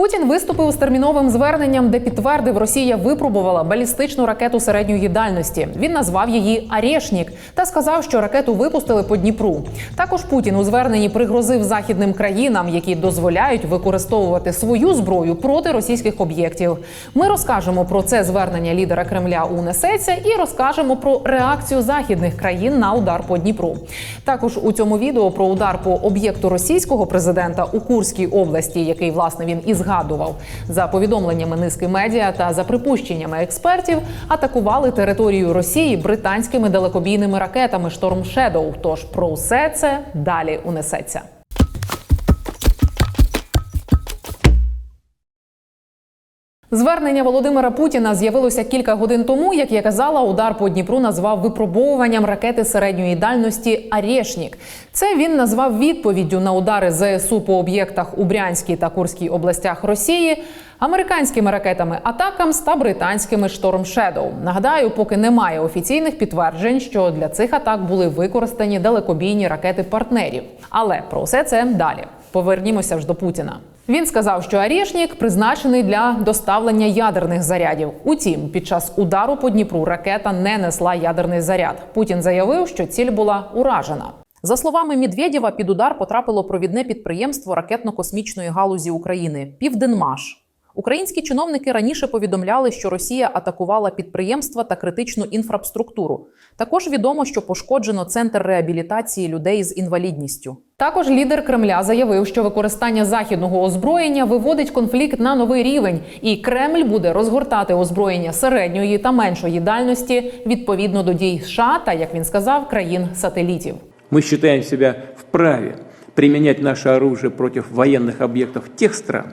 Путін виступив з терміновим зверненням, де підтвердив, Росія випробувала балістичну ракету середньої дальності. Він назвав її Арєшнік та сказав, що ракету випустили по Дніпру. Також Путін у зверненні пригрозив західним країнам, які дозволяють використовувати свою зброю проти російських об'єктів. Ми розкажемо про це звернення лідера Кремля у несеться і розкажемо про реакцію західних країн на удар по Дніпру. Також у цьому відео про удар по об'єкту російського президента у Курській області, який власне він і згадував. За повідомленнями низки медіа та за припущеннями експертів, атакували територію Росії британськими далекобійними ракетами Шторм Шедоу. Тож про все це далі унесеться. Звернення Володимира Путіна з'явилося кілька годин тому. Як я казала, удар по Дніпру назвав випробовуванням ракети середньої дальності Арєшнік. Це він назвав відповіддю на удари ЗСУ по об'єктах у Брянській та Курській областях Росії. Американськими ракетами Атакамс та британськими Шторм Shadow. Нагадаю, поки немає офіційних підтверджень, що для цих атак були використані далекобійні ракети партнерів. Але про все це далі. Повернімося ж до Путіна. Він сказав, що Арішнік призначений для доставлення ядерних зарядів. Утім, під час удару по Дніпру ракета не несла ядерний заряд. Путін заявив, що ціль була уражена. За словами Медведєва, під удар потрапило провідне підприємство ракетно-космічної галузі України Південмаш. Українські чиновники раніше повідомляли, що Росія атакувала підприємства та критичну інфраструктуру. Також відомо, що пошкоджено центр реабілітації людей з інвалідністю. Також лідер Кремля заявив, що використання західного озброєння виводить конфлікт на новий рівень, і Кремль буде розгортати озброєння середньої та меншої дальності відповідно до дій США та, як він сказав, країн-сателітів. Мы считаем себя вправе применять наше оружие против военных объектов тех стран,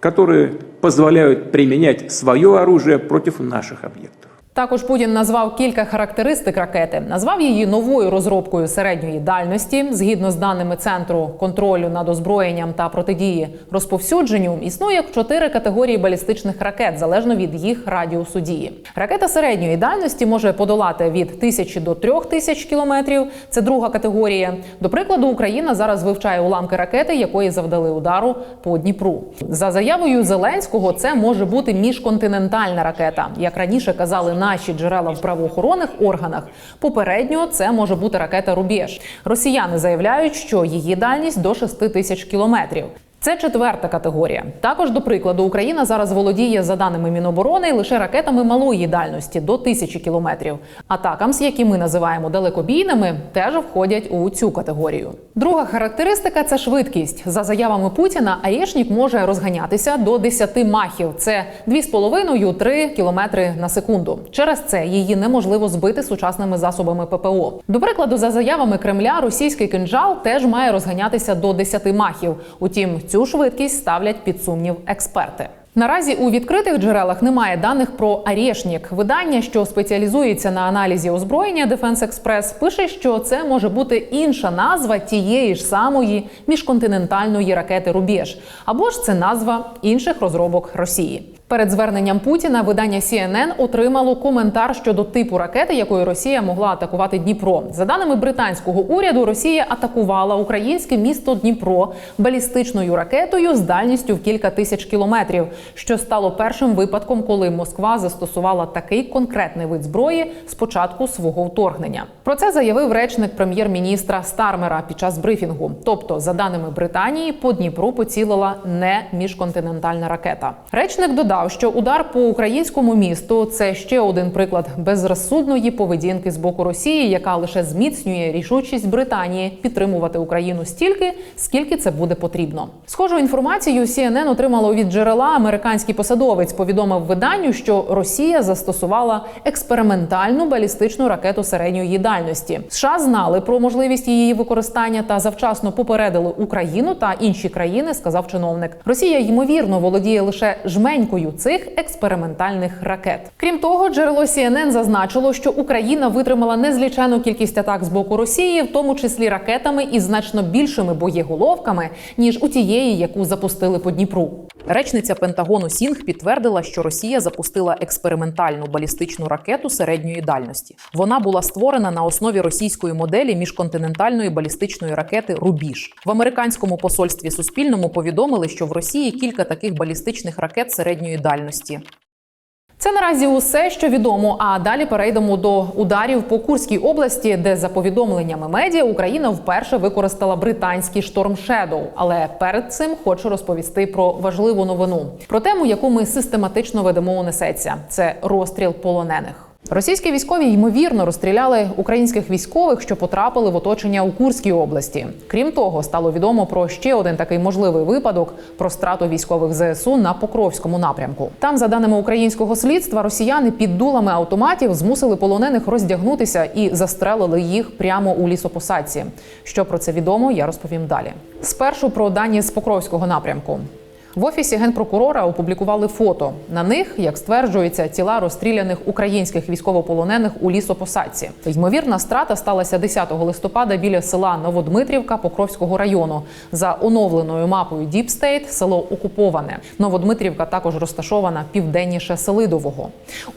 которые позволяют применять свое оружие против наших объектов. Також Путін назвав кілька характеристик ракети, назвав її новою розробкою середньої дальності. Згідно з даними центру контролю над озброєнням та протидії розповсюдженню, існує чотири категорії балістичних ракет залежно від їх радіусу дії. Ракета середньої дальності може подолати від 1000 до 3000 кілометрів. Це друга категорія. До прикладу, Україна зараз вивчає уламки ракети, якої завдали удару по Дніпру. За заявою Зеленського, це може бути міжконтинентальна ракета, як раніше казали наші джерела в правоохоронних органах. Попередньо це може бути ракета Рубіж. Росіяни заявляють, що її дальність до 6 тисяч кілометрів. Це четверта категорія. Також до прикладу, Україна зараз володіє за даними Міноборони лише ракетами малої дальності до тисячі кілометрів. Атакамс, які ми називаємо далекобійними, теж входять у цю категорію. Друга характеристика це швидкість. За заявами Путіна, Аєшнік може розганятися до 10 махів. Це 2,5-3 кілометри на секунду. Через це її неможливо збити сучасними засобами ППО. До прикладу, за заявами Кремля, російський кинджал теж має розганятися до 10 махів. Утім, цю швидкість ставлять під сумнів експерти. Наразі у відкритих джерелах немає даних про Арєшнік. Видання, що спеціалізується на аналізі озброєння Defense Express, пише, що це може бути інша назва тієї ж самої міжконтинентальної ракети Рубіж, або ж це назва інших розробок Росії. Перед зверненням Путіна видання CNN отримало коментар щодо типу ракети, якою Росія могла атакувати Дніпро. За даними британського уряду, Росія атакувала українське місто Дніпро балістичною ракетою з дальністю в кілька тисяч кілометрів, що стало першим випадком, коли Москва застосувала такий конкретний вид зброї з початку свого вторгнення. Про це заявив речник прем'єр-міністра Стармера під час брифінгу. Тобто, за даними Британії, по Дніпру поцілила не міжконтинентальна ракета. Речник додав, що удар по українському місту це ще один приклад безрозсудної поведінки з боку Росії, яка лише зміцнює рішучість Британії підтримувати Україну стільки, скільки це буде потрібно. Схожу інформацію CNN отримало від джерела американський посадовець. Повідомив виданню, що Росія застосувала експериментальну балістичну ракету середньої дальності. США знали про можливість її використання та завчасно попередили Україну та інші країни. Сказав чиновник. Росія ймовірно володіє лише жменькою розробкою цих експериментальних ракет. Крім того, джерело CNN зазначило, що Україна витримала незлічену кількість атак з боку Росії, в тому числі ракетами із значно більшими боєголовками ніж у тієї, яку запустили по Дніпру. Речниця Пентагону Сінг підтвердила, що Росія запустила експериментальну балістичну ракету середньої дальності. Вона була створена на основі російської моделі міжконтинентальної балістичної ракети Рубіж. В американському посольстві Суспільному повідомили, що в Росії кілька таких балістичних ракет середньої дальності. Це наразі усе, що відомо. А далі перейдемо до ударів по Курській області, де за повідомленнями медіа Україна вперше використала британський шторм Shadow. Але перед цим хочу розповісти про важливу новину про тему, яку ми систематично ведемо у. Це розстріл полонених. Російські військові ймовірно розстріляли українських військових, що потрапили в оточення у Курській області. Крім того, стало відомо про ще один такий можливий випадок про страту військових ЗСУ на Покровському напрямку. Там, за даними українського слідства, росіяни під дулами автоматів змусили полонених роздягнутися і застрелили їх прямо у лісопосадці. Що про це відомо, я розповім далі. Спершу про дані з Покровського напрямку. В офісі генпрокурора опублікували фото. На них, як стверджується, тіла розстріляних українських військовополонених у лісопосадці. Ймовірна страта сталася 10 листопада біля села Новодмитрівка Покровського району. За оновленою мапою State село окуповане. Новодмитрівка також розташована південніше Селидового.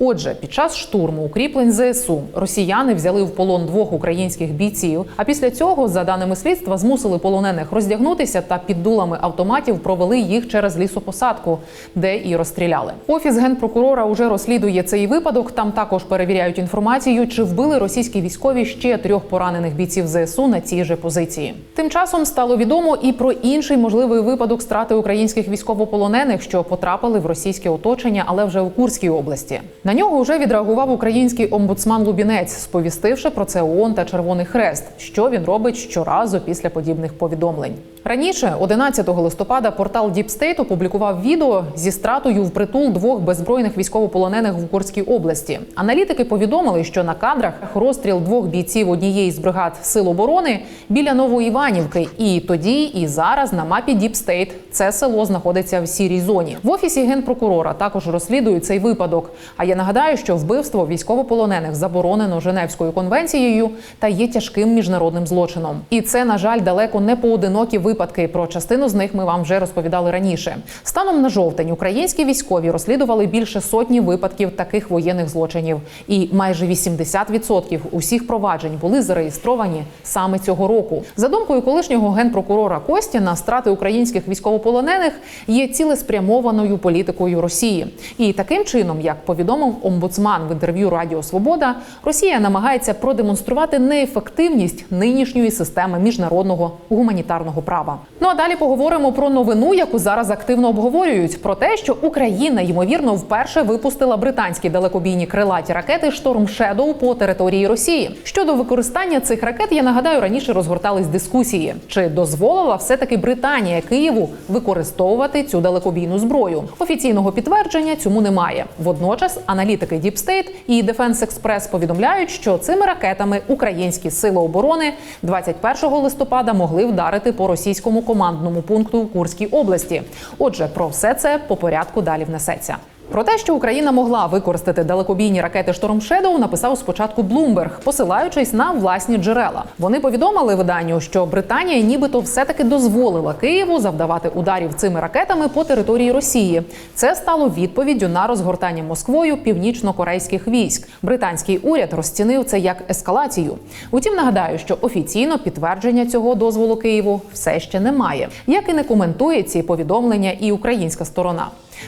Отже, під час штурму укріплень ЗСУ росіяни взяли в полон двох українських бійців. А після цього, за даними слідства, змусили полонених роздягнутися та під дулами автоматів провели їх через лісопосадку, де і розстріляли. Офіс генпрокурора уже розслідує цей випадок. Там також перевіряють інформацію, чи вбили російські військові ще трьох поранених бійців ЗСУ на цій же позиції. Тим часом стало відомо і про інший можливий випадок страти українських військовополонених, що потрапили в російське оточення, але вже у Курській області. На нього вже відреагував український омбудсман Лубінець, сповістивши про це ООН та Червоний Хрест, що він робить щоразу після подібних повідомлень. Раніше, 11 листопада, портал Deep State опублікував відео зі стратою в притул двох беззбройних військовополонених в Курській області. Аналітики повідомили, що на кадрах розстріл двох бійців однієї з бригад сил оборони біля Новоіванівки. І тоді, і зараз на мапі State це село знаходиться в сірій зоні. В офісі генпрокурора також розслідують цей випадок. А я нагадаю, що вбивство військовополонених заборонено Женевською конвенцією та є тяжким міжнародним злочином. І це, на жаль, далеко не поодинокі випадки. Про частину з них ми вам вже розповідали раніше. Станом на жовтень українські військові розслідували більше сотні випадків таких воєнних злочинів, і майже 80% усіх проваджень були зареєстровані саме цього року. За думкою колишнього генпрокурора Костіна, страти українських військовополонених є цілеспрямованою політикою Росії. І таким чином, як повідомив омбудсман в інтерв'ю Радіо Свобода, Росія намагається продемонструвати неефективність нинішньої системи міжнародного гуманітарного права. Ну а далі поговоримо про новину, яку зараз активно обговорюють про те, що Україна ймовірно вперше випустила британські далекобійні крилаті ракети Шторм Shadow по території Росії. Щодо використання цих ракет, я нагадаю, раніше розгортались дискусії, чи дозволила все таки Британія Києву використовувати цю далекобійну зброю. Офіційного підтвердження цьому немає. Водночас аналітики Deep State і Defense Express повідомляють, що цими ракетами українські сили оборони 21 листопада могли вдарити по російському командному пункту в Курській області. Отже, про все це по порядку далі внесеться. Про те, що Україна могла використати далекобійні ракети Шторм Shadow, написав спочатку Bloomberg, посилаючись на власні джерела. Вони повідомили виданню, що Британія нібито все-таки дозволила Києву завдавати ударів цими ракетами по території Росії. Це стало відповіддю на розгортання Москвою північно-корейських військ. Британський уряд розцінив це як ескалацію. Утім, нагадаю, що офіційно підтвердження цього дозволу Києву все ще немає, як і не коментує ці повідомлення і українська сторона.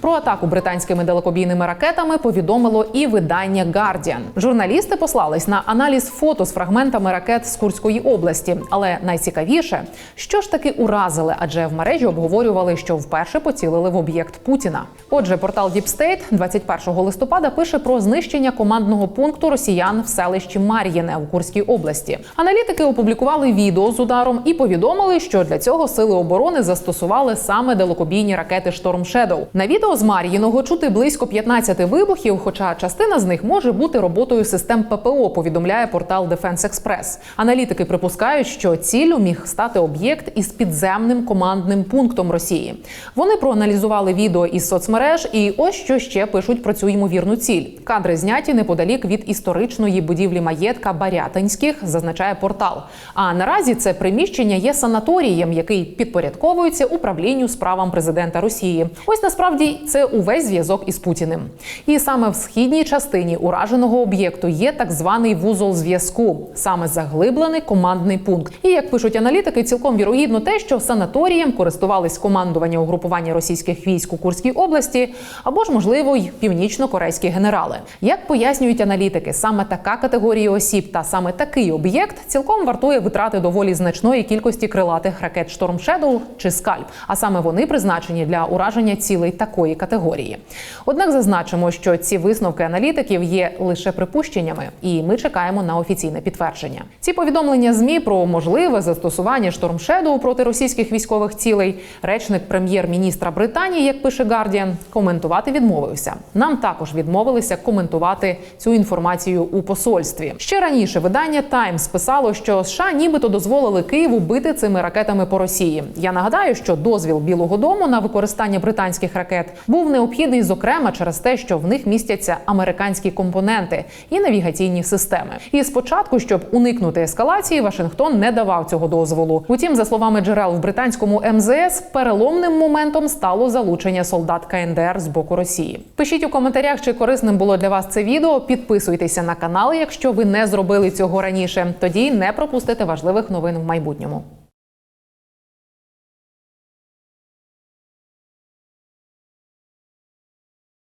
Про атаку британськими далекобійними ракетами повідомило і видання Guardian. Журналісти послались на аналіз фото з фрагментами ракет з Курської області. Але найцікавіше, що ж таки уразили, адже в мережі обговорювали, що вперше поцілили в об'єкт Путіна. Отже, портал Deep State 21 листопада пише про знищення командного пункту росіян в селищі Мар'їне у Курській області. Аналітики опублікували відео з ударом і повідомили, що для цього сили оборони застосували саме далекобійні ракети Шторм Shadow. Відео з Мар'їного чути близько 15 вибухів, хоча частина з них може бути роботою систем ППО. Повідомляє портал Defense Express. Аналітики припускають, що ціллю міг стати об'єкт із підземним командним пунктом Росії. Вони проаналізували відео із соцмереж, і ось що ще пишуть про цю ймовірну ціль. Кадри зняті неподалік від історичної будівлі маєтка Барятинських, зазначає портал. А наразі це приміщення є санаторієм, який підпорядковується управлінню справам президента Росії. Ось насправді це увесь зв'язок із Путіним. І саме в східній частині ураженого об'єкту є так званий вузол зв'язку, саме заглиблений командний пункт. І як пишуть аналітики, цілком вірогідно те, що санаторієм користувались командування угрупування російських військ у Курській області, або ж можливо й північно-корейські генерали. Як пояснюють аналітики, саме така категорія осіб та саме такий об'єкт цілком вартує витрати доволі значної кількості крилатих ракет Storm Shadow чи Скальп, а саме вони призначені для ураження цілей такої категорії. Однак зазначимо, що ці висновки аналітиків є лише припущеннями, і ми чекаємо на офіційне підтвердження. Ці повідомлення змі про можливе застосування Shadow проти російських військових цілей. Речник прем'єр-міністра Британії, як пише Guardian, коментувати відмовився. Нам також відмовилися коментувати цю інформацію у посольстві. Ще раніше видання Times писало, що США нібито дозволили Києву бити цими ракетами по Росії. Я нагадаю, що дозвіл Білого Дому на використання британських ракет був необхідний, зокрема через те, що в них містяться американські компоненти і навігаційні системи. І спочатку, щоб уникнути ескалації, Вашингтон не давав цього дозволу. Утім, за словами джерел в британському МЗС, переломним моментом стало залучення солдат КНДР з боку Росії. Пишіть у коментарях, чи корисним було для вас це відео. Підписуйтеся на канал, якщо ви не зробили цього раніше. Тоді не пропустите важливих новин в майбутньому.